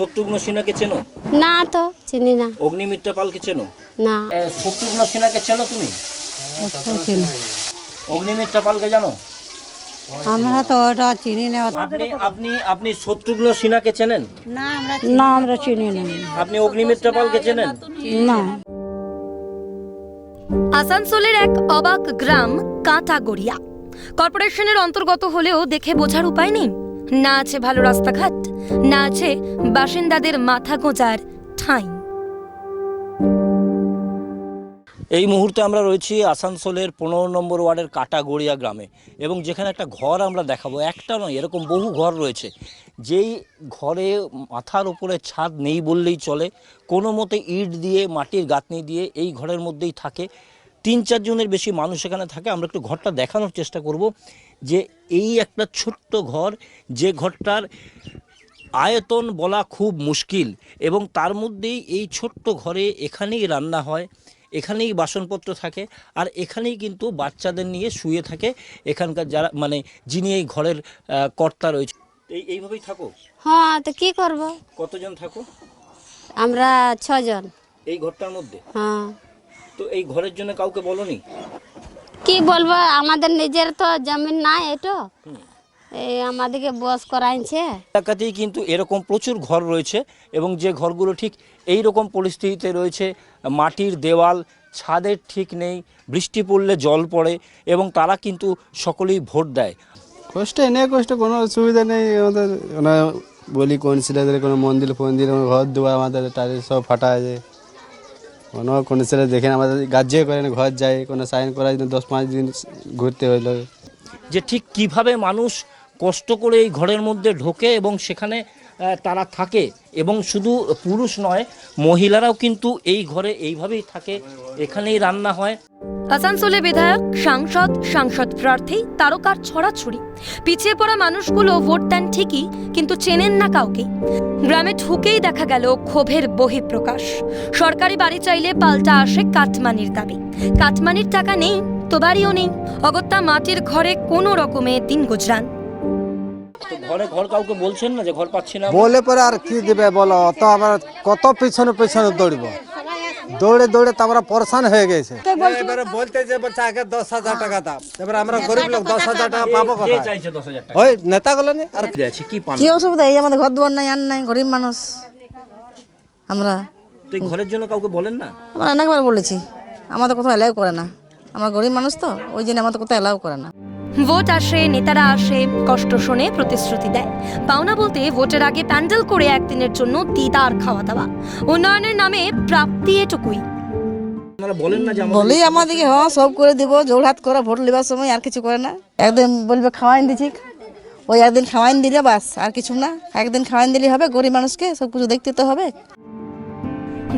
শত্রুঘ্ন সিনহাকে চেনো? না তো চিনি না। অগ্নিমিত্রা পালকে চেনো? না। শত্রুঘ্ন সিনহাকে চেনো তুমি? অগ্নিমিত্রা পালকে জানো? আমরা তো ওটা চিনি না। আপনি আপনি আপনি শত্রুঘ্ন সিনহাকে চেনেন? না আমরা চিনি না আপনি অগ্নিমিত্রা পালকে চেনেন? না। আসানসোলের এক অবাক গ্রাম কাঁটাগড়িয়া কর্পোরেশনের অন্তর্গত হলেও দেখে বোঝার উপায় নেই। না আছে ভালো রাস্তাঘাট, না আছে বাসিন্দাদের মাথা গোঁজার ঠাঁই। এই মুহূর্তে আমরা রয়েছি আসানসোলের পনেরো নম্বর ওয়ার্ডের কাটাগড়িয়া গ্রামে এবং যেখানে একটা ঘর আমরা দেখাবো। একটা নয়, এরকম বহু ঘর রয়েছে। যেই ঘরে মাথার উপরে ছাদ নেই বললেই চলে। কোনো মতে ইট দিয়ে, মাটির গাঁথনি দিয়ে এই ঘরের মধ্যেই থাকে। তিন চারজনের বেশি মানুষ এখানে থাকে আমরা একটু ঘরটা দেখানোর চেষ্টা করব যে এই একটা ছোট্ট ঘর যে ঘরটার আয়তন বলা খুব মুশকিল এবং তার মধ্যেই এই ছোট্ট ঘরে এখানেই রান্না হয় এখানেই বাসনপত্র থাকে আর এখানেই কিন্তু বাচ্চাদের নিয়ে শুয়ে থাকে এখানকার যারা মানে যিনি এই ঘরের কর্তা রয়েছে। এই এইভাবেই থাকো। হ্যাঁ তো কি করব? কতজন থাকো? আমরা ছজন। এই ঘরটার মধ্যে? হ্যাঁ। তো এই ঘরের জন্য কাউকে বলনি? কি বলব আমাদের নিজের তো জমিন নাই এটো। এই আমাদেরকে বস করাইছে। এলাকাতেই কিন্তু এরকম প্রচুর ঘর রয়েছে এবং যে ঘরগুলো ঠিক এই রকম পরিস্থিতিতে রয়েছে মাটির দেওয়াল ছাদের ঠিক নেই বৃষ্টি পড়লে জল পড়ে এবং তারা কিন্তু সকলেই ভোট দেয়। কষ্ট নেই কষ্ট কোনো অসুবিধা নেই। আমাদের বলি কোন ছেলেদের কোনো মন্দির ফন্দির ঘর দুয়ার আমাদের টাইল সব ফাটা আছে কোনো কোনো ছেলে দেখে না, আমাদের গার্জে করেন ঘর যায় কোনো সাইন করার জন্য দশ পাঁচ দিন ঘুরতে হইল। যে ঠিক কীভাবে মানুষ কষ্ট করে এই ঘরের মধ্যে ঢোকে এবং সেখানে তারা থাকে এবং শুধু পুরুষ নয় মহিলারাও কিন্তু এই ঘরে এইভাবেই থাকে এখানেই রান্না হয়। আসানসোলে বিধায়ক সাংসদ সাংসদ প্রার্থী তারকার ছড়াছড়ি। পিছিয়ে পড়া মানুষগুলো ভোট দেন ঠিকই কিন্তু চেনেন না কাউকে। গ্রামে ঢুকেই দেখা গেল ক্ষোভের বহিঃপ্রকাশ। সরকারি বাড়ি চাইলে পাল্টা আসে কাটমানির দাবি। কাটমানির টাকা নেই তো বাড়িও নেই। অগত্যা মাটির ঘরে কোনো রকমে দিন গুজরান। ঘরে ঘর কাউকে বলছেন না যে ঘর পাচ্ছি না বলে পরে আর কি দিবে বলো? তো আমরা কত পিছনে পিছনে দৌড়ব? দৌড়ে দৌড়ে তো আমরা পরেশান হয়ে গেছে। এবারে বলতে যে বলছে আগে দশ হাজার টাকা দাম এবারে আমরা গরিব লোক দশ হাজার টাকা পাবো কে কোথায়? ওই নেতাগুলো নেই আর কি কি অসুবিধা? এই আমাদের ঘর দুয়ার নাই আর নাই গরিব মানুষ। আমরা তো এই ঘরের জন্য কাউকে বলেন না? আমরা অনেকবার বলেছি। আমাদের কোথাও এলাও করে না। আমরা গরিব মানুষ তো ওই জন্য আমাদের কোথাও এলাও করে না। ভোট আসে নেতারা আসে কষ্ট শোনে প্রতিশ্রুতি দেয়। পাওনা বলতে ভোটের আগে প্যান্ডেল করে একদিনের জন্য দিদার খাওয়া দাওয়া উন্নয়নের নামে প্রাপ্তি এটুকুই। আপনারা বলেন না যে আমাদের বলি আমাদেরকে হ্যাঁ সব করে দিব জোড়হাত করে ভোট নেবার সময় আর কিছু করে না। একদিন বলবে খাওয়াইন দিছি ওই একদিন খাওয়াইন দিলে বাস আর কিছু না। একদিন খাওয়াইন দিলে হবে গরিব মানুষকে সব কিছু দেখতে তো হবে।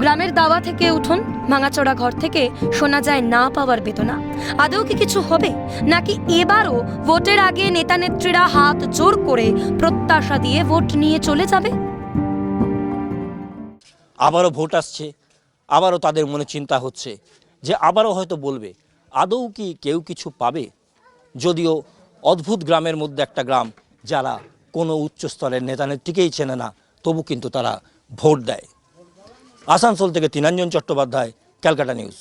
গ্রামের দাওয়া থেকে উঠুন, ভাঙাচোরা ঘর থেকে শোনা যায় না পাওয়ার বেদনা। আদৌ কি কিছু হবে? নাকি এবারও ভোটের আগে নেতা নেত্রীরা হাত জোর করে প্রত্যাশা দিয়ে ভোট নিয়ে চলে যাবে? আবারও ভোট আসছে, আবারও তাদের মনে চিন্তা হচ্ছে যে আবারও হয়তো বলবে, আদৌ কি কেউ কিছু পাবে? যদিও অদ্ভুত গ্রামের মধ্যে একটা গ্রাম যারা কোনো উচ্চস্তরের নেতা নেত্রীকেই চেনে না, তবু কিন্তু তারা ভোট দেয়। আসানসোল থেকে তিনাঞ্জন চট্টোপাধ্যায় ক্যালকাটা নিউজ।